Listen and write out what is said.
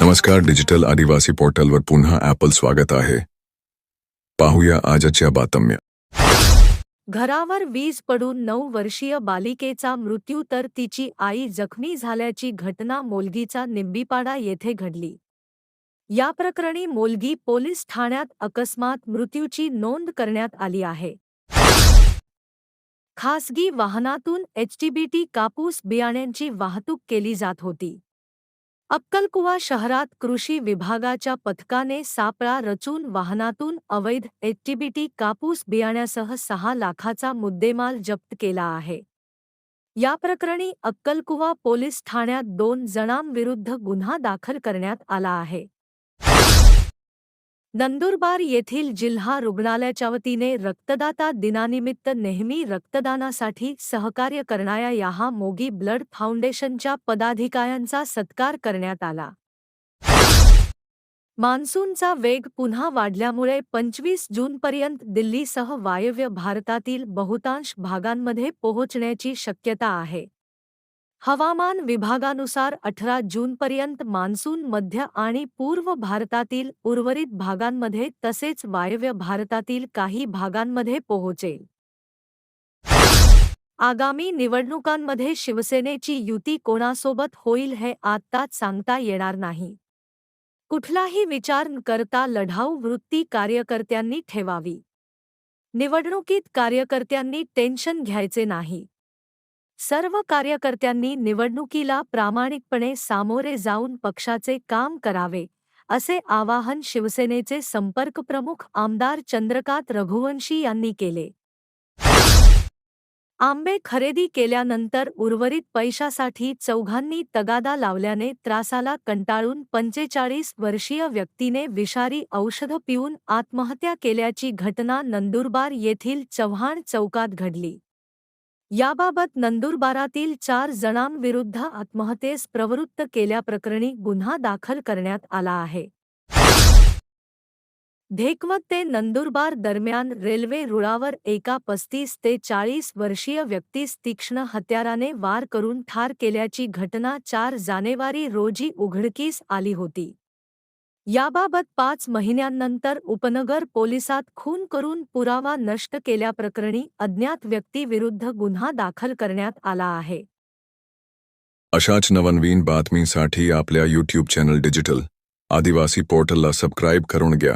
नमस्कार डिजिटल आदिवासी पोर्टलवर पुन्हा ॲपल स्वागत आहे. पाहूया आजच्या बातम्या. घरावर वीज पडून नऊ वर्षीय बालिकेचा मृत्यू तर तिची आई जखमी झाल्याची घटना मोलगीचा निंबीपाडा येथे घडली. या प्रकरणी मोलगी पोलीस ठाण्यात अकस्मात मृत्यूची नोंद करण्यात आली आहे. खासगी वाहनातून एचटीबीटी कापूस बियाण्यांची वाहतूक केली जात होती. अक्कलकुवा शहरात कृषी विभागाच्या पथकाने सापळा रचून वाहनातून अवैध एचटीबीटी कापूस बियाण्यासह सहा लाखाचा मुद्देमाल जप्त केला आहे. या प्रकरणी अक्कलकुवा पोलीस ठाण्यात दोन जणांविरुद्ध गुन्हा दाखल करण्यात आला आहे. नंदुरबार येथील जिल्हा रुग्णालयाच्या वतीने रक्तदाता दिनानिमित्त नेहमी रक्तदानासाठी सहकार्य करणाऱ्या याहा मोगी ब्लड फाउंडेशनच्या पदाधिकाऱ्यांचा सत्कार करण्यात आला. मान्सूनचा वेग पुन्हा वाढल्यामुळे पंचवीस जूनपर्यंत दिल्लीसह वायव्य भारतातील बहुतांश भागांमध्ये पोहोचण्याची शक्यता आहे. हवामान विभागानुसार अठरा जूनपर्यंत मान्सून मध्य आणि पूर्व भारतातील उर्वरित भागांमध्ये तसेच वायव्य भारतातील काही भागांमध्ये पोहोचेल. आगामी निवडणुकांमध्ये शिवसेनेची युती कोणासोबत होईल हे आत्ताच सांगता येणार नाही. कुठलाही विचार न करता लढाऊ वृत्ती कार्यकर्त्यांनी ठेवावी. निवडणुकीत कार्यकर्त्यांनी टेन्शन घ्यायचे नाही. सर्व कार्यकर्त्यांनी निवडणुकीला प्रामाणिकपणे सामोरे जाऊन पक्षाचे काम करावे असे आवाहन शिवसेनेचे संपर्क प्रमुख आमदार चंद्रकांत रघुवंशी यांनी केले. आंबे खरेदी केल्यानंतर उर्वरित पैशासाठी चौघांनी तगादा लावल्याने त्रासाला कंटाळून पंचेचाळीस वर्षीय व्यक्तीने विषारी औषध पिऊन आत्महत्या केल्याची घटना नंदुरबार येथील चव्हाण चौकात घडली. याबाबत नंदुरबारातील चार जणांविरुद्ध आत्महत्येस प्रवृत्त केल्याप्रकरणी गुन्हा दाखल करण्यात आला आहे. धेकवत ते नंदुरबार दरम्यान रेल्वे रुळावर एका पस्तीस ते चाळीस वर्षीय व्यक्तीस तीक्ष्ण हत्याराने वार करून ठार केल्याची घटना चार जानेवारी रोजी उघडकीस आली होती. याबाबत पाच महिन्यांनंतर उपनगर पोलिसात खून करून पुरावा नष्ट केल्याप्रकरणी अज्ञात व्यक्तीविरुद्ध गुन्हा दाखल करण्यात आला आहे. अशाच नवनवीन बातमीसाठी आपल्या यूट्यूब चॅनल डिजिटल आदिवासी पोर्टलला सबस्क्राईब करून घ्या.